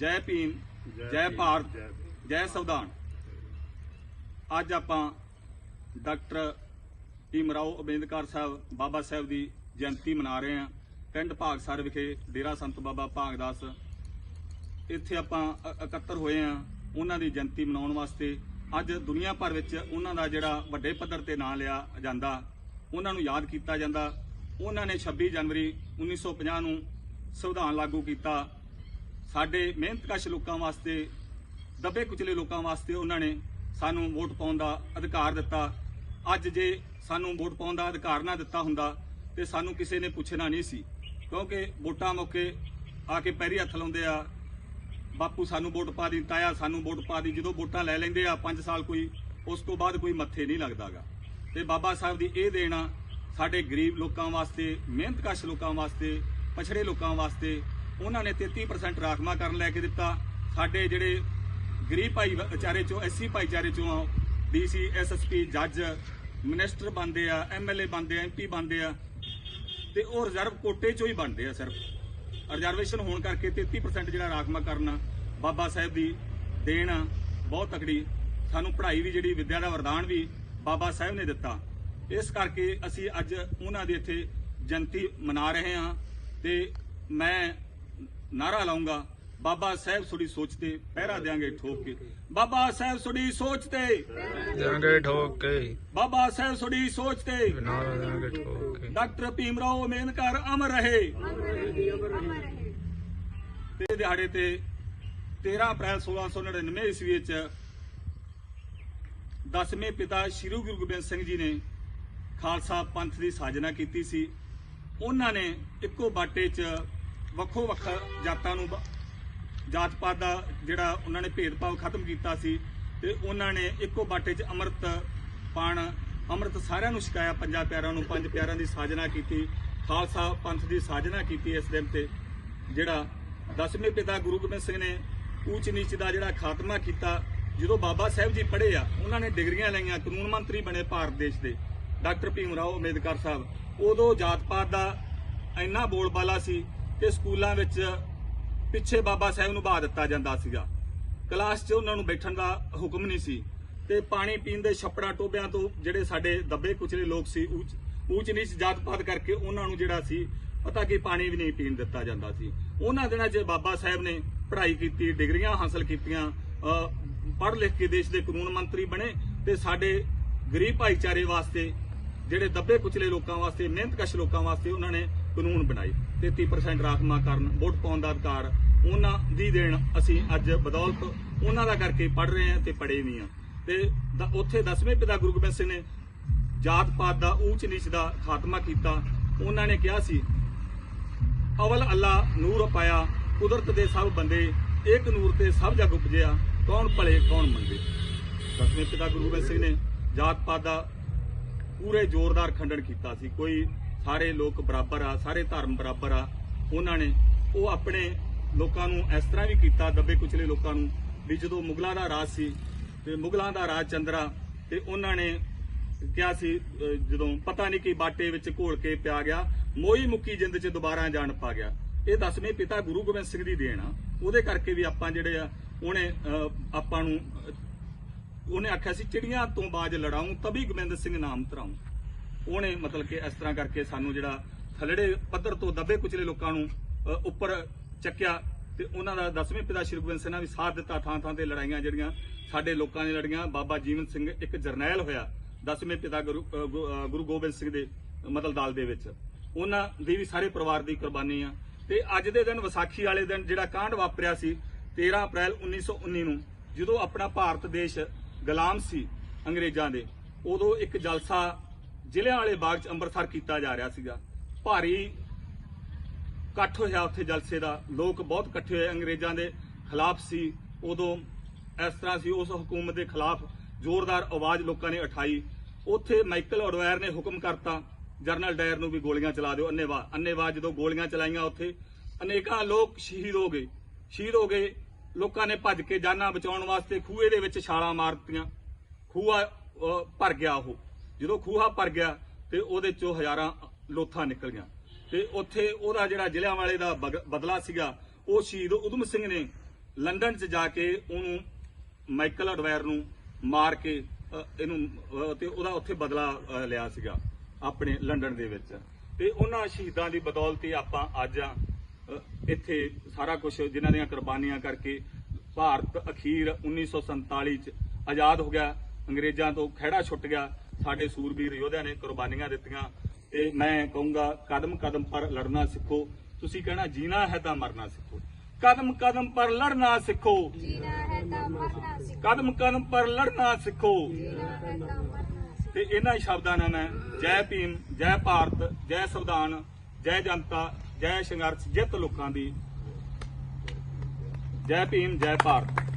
ਜੈ ਭੀਮ ਜੈ ਭਾਰਤ ਜੈ ਸੰਵਿਧਾਨ। ਅੱਜ ਆਪਾਂ ਡਾਕਟਰ ਭੀਮਰਾਓ ਅੰਬੇਦਕਰ ਸਾਹਿਬ ਬਾਬਾ ਸਾਹਿਬ ਦੀ ਜਯੰਤੀ ਮਨਾ ਰਹੇ ਹਾਂ। ਪਿੰਡ ਭਾਗਸਰ ਵਿਖੇ ਡੇਰਾ ਸੰਤ ਬਾਬਾ ਭਾਗਦਾਸ। ਇੱਥੇ ਆਪਾਂ ਇਕੱਤਰ ਹੋਏ ਹਾਂ ਉਹਨਾਂ ਦੀ ਜਯੰਤੀ ਮਨਾਉਣ ਵਾਸਤੇ। ਅੱਜ ਦੁਨੀਆ ਭਰ ਵਿੱਚ ਉਹਨਾਂ ਦਾ ਜਿਹੜਾ ਵੱਡੇ ਪੱਧਰ ਤੇ ਨਾਂ ਲਿਆ ਜਾਂਦਾ ਉਹਨਾਂ ਨੂੰ ਯਾਦ ਕੀਤਾ ਜਾਂਦਾ। ਉਹਨਾਂ ਨੇ 26 ਜਨਵਰੀ 1950 ਨੂੰ ਸੰਵਿਧਾਨ ਲਾਗੂ ਕੀਤਾ। ਸਾਡੇ ਮਿਹਨਤਕਸ਼ ਲੋਕਾਂ ਵਾਸਤੇ, ਦੱਬੇ ਕੁਚਲੇ ਲੋਕਾਂ ਵਾਸਤੇ ਉਹਨਾਂ ਨੇ ਸਾਨੂੰ ਵੋਟ ਪਾਉਣ ਦਾ ਅਧਿਕਾਰ ਦਿੱਤਾ। ਅੱਜ ਜੇ ਸਾਨੂੰ ਵੋਟ ਪਾਉਣ ਦਾ ਅਧਿਕਾਰ ਨਾ ਦਿੱਤਾ ਹੁੰਦਾ, ਤੇ ਸਾਨੂੰ ਕਿਸੇ ਨੇ ਪੁੱਛਣਾ ਨਹੀਂ ਸੀ। ਕਿਉਂਕਿ ਵੋਟਾਂ ਮੌਕੇ ਆ ਕੇ ਪੈਰੀ ਹੱਥ ਲਾਉਂਦੇ ਆ, ਬਾਪੂ ਸਾਨੂੰ ਵੋਟ ਪਾ ਦੀ ਤਾਇਆ ਸਾਨੂੰ ਵੋਟ ਪਾ ਦੀ ਜਦੋਂ ਵੋਟਾਂ ਲੈ ਲੈਂਦੇ ਆ 5 ਸਾਲ ਕੋਈ, ਉਸ ਤੋਂ ਬਾਅਦ ਕੋਈ ਮੱਥੇ ਨਹੀਂ ਲੱਗਦਾਗਾ। ਤੇ ਬਾਬਾ ਸਾਹਿਬ ਦੀ ਇਹ ਦੇਣ ਆ ਸਾਡੇ ਗਰੀਬ ਲੋਕਾਂ ਵਾਸਤੇ, ਮਿਹਨਤਕਸ਼ ਲੋਕਾਂ ਵਾਸਤੇ, ਪਛੜੇ ਲੋਕਾਂ ਵਾਸਤੇ ਉਹਨਾਂ ਨੇ 33% ਰਾਖਵਾਂਕਰਨ ਲੈ ਕੇ ਦਿੱਤਾ। ਸਾਡੇ ਜਿਹੜੇ ਗਰੀਬ ਭਾਈ ਵਿਚਾਰੇ ਚੋਂ ਐਸਸੀ ਭਾਈਚਾਰੇ ਚੋਂ ਡੀਸੀ ਐਸਐਸਪੀ ਜੱਜ ਮਿਨਿਸਟਰ ਬਣਦੇ ਆ ਐਮਐਲਏ ਬਣਦੇ ਆ ਐਮਪੀ ਬਣਦੇ ਆ ਤੇ ਉਹ ਰਿਜ਼ਰਵ ਕੋਟੇ ਚੋਂ ਹੀ ਬਣਦੇ ਆ ਸਿਰਫ। ਰਿਜ਼ਰਵੇਸ਼ਨ ਹੋਣ ਕਰਕੇ 33% ਜਿਹੜਾ ਰਾਖਮਾ ਕਰਨਾ ਬਾਬਾ ਸਾਹਿਬ ਦੀ ਦੇਣ ਆ, ਬਹੁਤ ਤਕੜੀ। ਸਾਨੂੰ ਪੜ੍ਹਾਈ ਵੀ ਜਿਹੜੀ ਵਿੱਦਿਆ ਦਾ ਵਰਦਾਨ ਵੀ ਬਾਬਾ ਸਾਹਿਬ ਨੇ ਦਿੱਤਾ। ਇਸ ਕਰਕੇ ਅਸੀਂ ਅੱਜ ਉਹਨਾਂ ਦੇ ਇੱਥੇ ਜਯੰਤੀ ਮਨਾ ਰਹੇ ਹਾਂ ਤੇ ਮੈਂ ਨਾਰਾ ਲਾਉਂਗਾ। ਬਾਬਾ ਸਾਹਿਬ ਸੁੜੀ ਸੋਚ ਤੇ ਪਹਿਰਾ ਦੇਾਂਗੇ ਠੋਕ ਕੇ। ਬਾਬਾ ਸਾਹਿਬ ਸੁੜੀ ਸੋਚ ਤੇ ਦਿਆਂਗੇ ਠੋਕ ਕੇ। ਬਾਬਾ ਸਾਹਿਬ ਸੁੜੀ ਸੋਚ ਤੇ ਨਾਲ ਦਿਆਂਗੇ ਠੋਕ ਕੇ। ਡਾਕਟਰ ਭੀਮਰਾਓ ਅੰਬੇਦਕਰ ਅਮਰ ਰਹੇ। ਤੇ ਦਿਹਾੜੇ ਤੇ 13 ਅਪ੍ਰੈਲ 1699 ਈਸਵੀ ਵਿੱਚ ਦਸਵੇਂ ਪਿਤਾ ਸ੍ਰੀ ਗੁਰੂ ਗੋਬਿੰਦ ਸਿੰਘ ਜੀ ਨੇ ਖਾਲਸਾ ਪੰਥ ਦੀ ਸਾਜਨਾ ਕੀਤੀ ਸੀ। ਉਹਨਾਂ ਨੇ ਇੱਕੋ ਬਾਟੇ 'ਚ ਵੱਖੋ ਵੱਖ ਜਾਤਾਂ ਨੂੰ ਜਾਤ ਪਾਤ ਦਾ ਜਿਹੜਾ ਉਹਨਾਂ ਨੇ ਭੇਦਭਾਵ ਖਤਮ ਕੀਤਾ ਸੀ ਤੇ ਉਹਨਾਂ ਨੇ ਇੱਕੋ ਬਾਟੇ 'ਚ ਅੰਮ੍ਰਿਤ ਪਾਣ, ਅੰਮ੍ਰਿਤ ਸਾਰਿਆਂ ਨੂੰ ਛਕਾਇਆ, ਪੰਜਾਂ ਪਿਆਰਾਂ ਨੂੰ, ਪੰਜ ਪਿਆਰਾਂ ਦੀ ਸਾਜਨਾ ਕੀਤੀ, ਖਾਲਸਾ ਪੰਥ ਦੀ ਸਾਜਨਾ ਕੀਤੀ ਇਸ ਦਿਨ ਤੇ, ਜਿਹੜਾ ਦਸਵੇਂ ਪਿਤਾ ਗੁਰੂ ਗੋਬਿੰਦ ਸਿੰਘ ਨੇ ਊਚ ਨੀਚ ਦਾ ਜਿਹੜਾ ਖਾਤਮਾ ਕੀਤਾ, ਜਦੋਂ ਬਾਬਾ ਸਾਹਿਬ ਜੀ ਪੜ੍ਹੇ ਆ, ਉਹਨਾਂ ਨੇ ਡਿਗਰੀਆਂ ਲਈਆਂ, ਕਾਨੂੰਨ ਮੰਤਰੀ ਬਣੇ ਭਾਰਤ ਦੇਸ਼ ਦੇ, ਡਾਕਟਰ ਭੀਮ ਰਾਓ ਅੰਬੇਦਕਰ ਸਾਹਿਬ। ਉਦੋਂ ਜਾਤ ਪਾਤ ਦਾ ਇੰਨਾ ਬੋਲਬਾਲਾ ਸੀ ਕਿ ਸਕੂਲਾਂ ਵਿੱਚ ਪਿੱਛੇ ਬਾਬਾ ਸਾਹਿਬ ਨੂੰ ਬਹਾ ਦਿੱਤਾ ਜਾਂਦਾ ਸੀਗਾ। ਕਲਾਸ 'ਚ ਉਹਨਾਂ ਨੂੰ ਬੈਠਣ ਦਾ ਹੁਕਮ ਨਹੀਂ ਸੀ ਤੇ ਪਾਣੀ ਪੀਣ ਦੇ ਛੱਪੜਾਂ ਟੋਬਿਆਂ ਤੋਂ ਜਿਹੜੇ ਸਾਡੇ ਦੱਬੇ ਕੁਚਲੇ ਲੋਕ ਸੀ ਊਚ ਊਚ ਨੀਚ ਜਾਤ ਪਾਤ ਕਰਕੇ ਉਹਨਾਂ ਨੂੰ ਜਿਹੜਾ ਸੀ ਪਤਾ ਕਿ ਪਾਣੀ ਵੀ ਨਹੀਂ ਪੀਣ ਦਿੱਤਾ ਜਾਂਦਾ ਸੀ। ਉਹਨਾਂ ਦਿਨਾਂ 'ਚ ਬਾਬਾ ਸਾਹਿਬ ਨੇ ਪੜ੍ਹਾਈ ਕੀਤੀ, ਡਿਗਰੀਆਂ ਹਾਸਲ ਕੀਤੀਆਂ ਪੜ੍ਹ ਲਿਖ ਕੇ ਦੇਸ਼ ਦੇ ਕਾਨੂੰਨ ਮੰਤਰੀ ਬਣੇ ਤੇ ਸਾਡੇ ਗਰੀਬ ਭਾਈਚਾਰੇ ਵਾਸਤੇ, ਜਿਹੜੇ ਦੱਬੇ ਕੁਚਲੇ ਲੋਕਾਂ ਵਾਸਤੇ, ਮਿਹਨਤਕਸ਼ ਲੋਕਾਂ ਵਾਸਤੇ ਉਹਨਾਂ ਨੇ ਕਾਨੂੰਨ ਬਣਾਏ। 33% ਰਾਖਮਾ ਕਰਨ, ਵੋਟ ਪਾਉਣ ਦਾ ਅਧਿਕਾਰ, ਉਹਨਾਂ ਦੀ ਦੇਣ ਅਸੀਂ ਅੱਜ ਬਦੌਲਤ ਉਹਨਾਂ ਦਾ ਕਰਕੇ ਪੜ ਰਹੇ ਹਾਂ ਤੇ ਪੜੇ ਵੀ ਹਾਂ। ਤੇ ਉੱਥੇ ਦਸਵੇਂ ਪਿਤਾ ਗੁਰੂ ਗੋਬਿੰਦ ਸਿੰਘ ਨੇ ਜਾਤ ਪਾਤ ਦਾ, ਊਚ ਨੀਚ ਦਾ ਖਾਤਮਾ ਕੀਤਾ। ਉਹਨਾਂ ਨੇ ਕਿਹਾ ਸੀ, ਅਵਲ ਅੱਲਾ ਨੂਰ ਪਾਇਆ, ਕੁਦਰਤ ਦੇ ਸਭ ਬੰਦੇ ਇੱਕ ਨੂਰ ਤੇ ਸਭ ਜਗ ਉਪਜਿਆ, ਕੌਣ ਭਲੇ, ਕੌਣ ਮੰਦੇ? ਦਸਵੇਂ ਪਿਤਾ ਗੁਰੂ ਗੋਬਿੰਦ ਸਿੰਘ ਨੇ ਜਾਤ ਪਾਤ ਦਾ ਪੂਰੇ ਜ਼ੋਰਦਾਰ ਖੰਡਨ ਕੀਤਾ ਸੀ। ਕੋਈ ਸਾਰੇ ਲੋਕ ਬਰਾਬਰ ਆ, ਸਾਰੇ ਧਰਮ ਬਰਾਬਰ ਆ, ਉਹਨਾਂ ਨੇ ਉਹ ਆਪਣੇ ਲੋਕਾਂ ਨੂੰ ਇਸ ਤਰ੍ਹਾਂ ਵੀ ਕੀਤਾ, ਦੱਬੇ ਕੁਚਲੇ ਲੋਕਾਂ ਨੂੰ, ਵੀ ਜਦੋਂ ਮੁਗਲਾਂ ਦਾ ਰਾਜ ਸੀ, ਤੇ ਮੁਗਲਾਂ ਦਾ ਰਾਜ ਚੰਦਰਾ, ਤੇ ਉਹਨਾਂ ਨੇ ਕਿਹਾ ਸੀ ਜਦੋਂ ਪਤਾ ਨਹੀਂ ਕਿ ਬਾਟੇ ਵਿੱਚ ਘੋਲ ਕੇ ਪਿਆ ਗਿਆ, ਮੋਈ ਮੁੱਕੀ ਜਿੰਦ 'ਚ ਦੁਬਾਰਾ ਜਾਣ ਪਾ ਗਿਆ। ਇਹ ਦਸਵੇਂ ਪਿਤਾ ਗੁਰੂ ਗੋਬਿੰਦ ਸਿੰਘ ਦੀ ਦੇਣ ਆ। ਉਹਦੇ ਕਰਕੇ ਵੀ ਆਪਾਂ ਜਿਹੜੇ ਆ, ਉਹਨੇ ਆਪਾਂ ਨੂੰ ਉਹਨੇ ਆਖਿਆ ਸੀ, ਚਿੜੀਆਂ ਤੋਂ ਬਾਜ ਲੜਾਉਂ, ਤਬੀ ਗੋਬਿੰਦ ਸਿੰਘ ਨਾਮ ਧਰਾਉਂ। ਉਹਨੇ ਮਤਲਬ ਕਿ ਇਸ ਤਰ੍ਹਾਂ ਕਰਕੇ ਸਾਨੂੰ ਜਿਹੜਾ ਥਲੜੇ ਪੱਧਰ ਤੋਂ ਦੱਬੇ ਕੁਚਲੇ ਲੋਕਾਂ ਨੂੰ ਉੱਪਰ ਚੱਕਿਆ ਤੇ ਉਹਨਾਂ ਦਾ ਦਸਵੇਂ ਪਿਤਾ ਸ਼੍ਰੀ ਗੋਬਿੰਦ ਸਿੰਘ ਨੇ ਵੀ ਸਾਥ ਦਿੱਤਾ ਥਾਂ ਥਾਂ ਤੇ ਲੜਾਈਆਂ ਜਿਹੜੀਆਂ ਸਾਡੇ ਲੋਕਾਂ ਨੇ ਲੜੀਆਂ। ਬਾਬਾ ਜੀਵਨ ਸਿੰਘ ਇੱਕ ਜਰਨੈਲ ਹੋਇਆ, ਦਸਵੇਂ ਪਿਤਾ ਗੁਰੂ ਗੁਰੂ ਗੋਬਿੰਦ ਸਿੰਘ ਦੇ ਮਤਲਬ ਦਲ ਦੇ ਵਿੱਚ। ਉਹਨਾਂ ਦੀ ਵੀ ਸਾਰੇ ਪਰਿਵਾਰ ਦੀ ਕੁਰਬਾਨੀ ਆ। ਤੇ ਅੱਜ ਦੇ ਦਿਨ ਵਿਸਾਖੀ ਵਾਲੇ ਦਿਨ ਜਿਹੜਾ ਕਾਂਡ ਵਾਪਰਿਆ ਸੀ 13 ਅਪ੍ਰੈਲ 1919 ਨੂੰ, ਜਦੋਂ ਆਪਣਾ ਭਾਰਤ ਦੇਸ਼ ਗੁਲਾਮ ਸੀ ਅੰਗਰੇਜ਼ਾਂ ਦੇ। ਉਦੋਂ ਇੱਕ ਜਲਸਾ ਜ਼ਿਲ੍ਹਿਆਂ ਵਾਲੇ ਬਾਗ 'ਚ ਅੰਮ੍ਰਿਤਸਰ ਕੀਤਾ ਜਾ ਰਿਹਾ ਸੀਗਾ। ਭਾਰੀ ਇਕੱਠ ਹੋਇਆ ਉੱਥੇ ਜਲਸੇ ਦਾ। ਲੋਕ ਬਹੁਤ ਇਕੱਠੇ ਹੋਏ। ਅੰਗਰੇਜ਼ਾਂ ਦੇ ਖਿਲਾਫ ਸੀ। ਉਦੋਂ ਇਸ ਤਰ੍ਹਾਂ ਸੀ, ਉਸ ਹਕੂਮਤ ਦੇ ਖਿਲਾਫ ਜ਼ੋਰਦਾਰ ਆਵਾਜ਼ ਲੋਕਾਂ ਨੇ ਉਠਾਈ। ਉੱਥੇ ਮਾਈਕਲ ਅਡਵਾਇਰ ਨੇ ਹੁਕਮ ਕਰਤਾ, ਜਰਨਲ ਡਾਇਰ ਨੂੰ ਵੀ ਗੋਲੀਆਂ ਚਲਾ ਦਿਓ। ਅੰਨੇਵਾਹ ਅੰਨੇਵਾਹ ਜਦੋਂ ਗੋਲੀਆਂ ਚਲਾਈਆਂ ਉੱਥੇ, ਅਨੇਕਾਂ ਲੋਕ ਸ਼ਹੀਦ ਹੋ ਗਏ। ਸ਼ਹੀਦ ਹੋ ਗਏ। ਲੋਕਾਂ ਨੇ ਭੱਜ ਕੇ ਜਾਨਾਂ ਬਚਾਉਣ ਵਾਸਤੇ ਖੂਹੇ ਦੇ ਵਿੱਚ ਛਾਲਾਂ ਮਾਰਤੀਆਂ। ਖੂਹਾ ਭਰ ਗਿਆ ਉਹ। ਜਦੋਂ ਖੂਹਾ ਭਰ ਗਿਆ, ਤੇ ਉਹਦੇ ਚੋਂ ਹਜ਼ਾਰਾਂ ਲੋਥਾਂ ਨਿਕਲੀਆਂ ਤੇ ਉੱਥੇ ਉਹਦਾ ਜਿਹੜਾ ਜ਼ਿਲ੍ਹਿਆਂ ਵਾਲੇ ਦਾ ਬਗ- ਬਦਲਾ ਸੀਗਾ, ਉਹ ਸ਼ਹੀਦ ਉਦਮ ਸਿੰਘ ਨੇ ਲੰਡਨ 'ਚ ਜਾ ਕੇ ਉਹਨੂੰ ਮਾਈਕਲ ਅਡਵਾਇਰ ਨੂੰ ਮਾਰ ਕੇ ਇਹਨੂੰ ਤੇ ਉਹਦਾ ਉੱਥੇ ਬਦਲਾ ਲਿਆ ਸੀਗਾ, ਆਪਣੇ ਲੰਡਨ ਦੇ ਵਿੱਚ। ਤੇ ਉਹਨਾਂ ਸ਼ਹੀਦਾਂ ਦੀ ਬਦੌਲਤ ਹੀ ਆਪਾਂ ਅੱਜ ਆ ਇੱਥੇ ਸਾਰਾ ਕੁਝ ਜਿਨ੍ਹਾਂ ਦੀਆਂ ਕੁਰਬਾਨੀਆਂ ਕਰਕੇ ਭਾਰਤ ਅਖੀਰ 1947 ਚ ਆਜ਼ਾਦ ਹੋ ਗਿਆ। ਅੰਗਰੇਜ਼ਾਂ ਤੋਂ ਖਹਿੜਾ ਛੁੱਟ ਗਿਆ। ਸਾਡੇ ਸੂਰਬੀਰ ਯੋਧਿਆਂ ਨੇ ਕੁਰਬਾਨੀਆਂ ਦਿੱਤੀਆਂ। ਤੇ ਮੈਂ ਕਹੂੰਗਾ ਕਦਮ ਕਦਮ ਪਰ ਲੜਨਾ ਸਿੱਖੋ। ਤੁਸੀਂ ਕਹਿਣਾ ਜੀਣਾ ਹੈ ਤਾਂ ਮਰਨਾ ਸਿੱਖੋ। ਕਦਮ ਕਦਮ ਪਰ ਲੜਨਾ ਸਿੱਖੋ। ਕਦਮ ਕਦਮ ਪਰ ਲੜਨਾ ਸਿੱਖੋ। ਤੇ ਇਹਨਾਂ ਸ਼ਬਦਾਂ ਨਾਲ ਮੈਂ ਜੈ ਭੀਮ ਜੈ ਭਾਰਤ ਜੈ ਸੰਵਿਧਾਨ ਜੈ ਜਨਤਾ ਜੈ ਸੰਘਰਸ਼ ਜਿੱਤ ਲੋਕਾਂ ਦੀ। ਜੈ ਭੀਮ ਜੈ ਭਾਰਤ।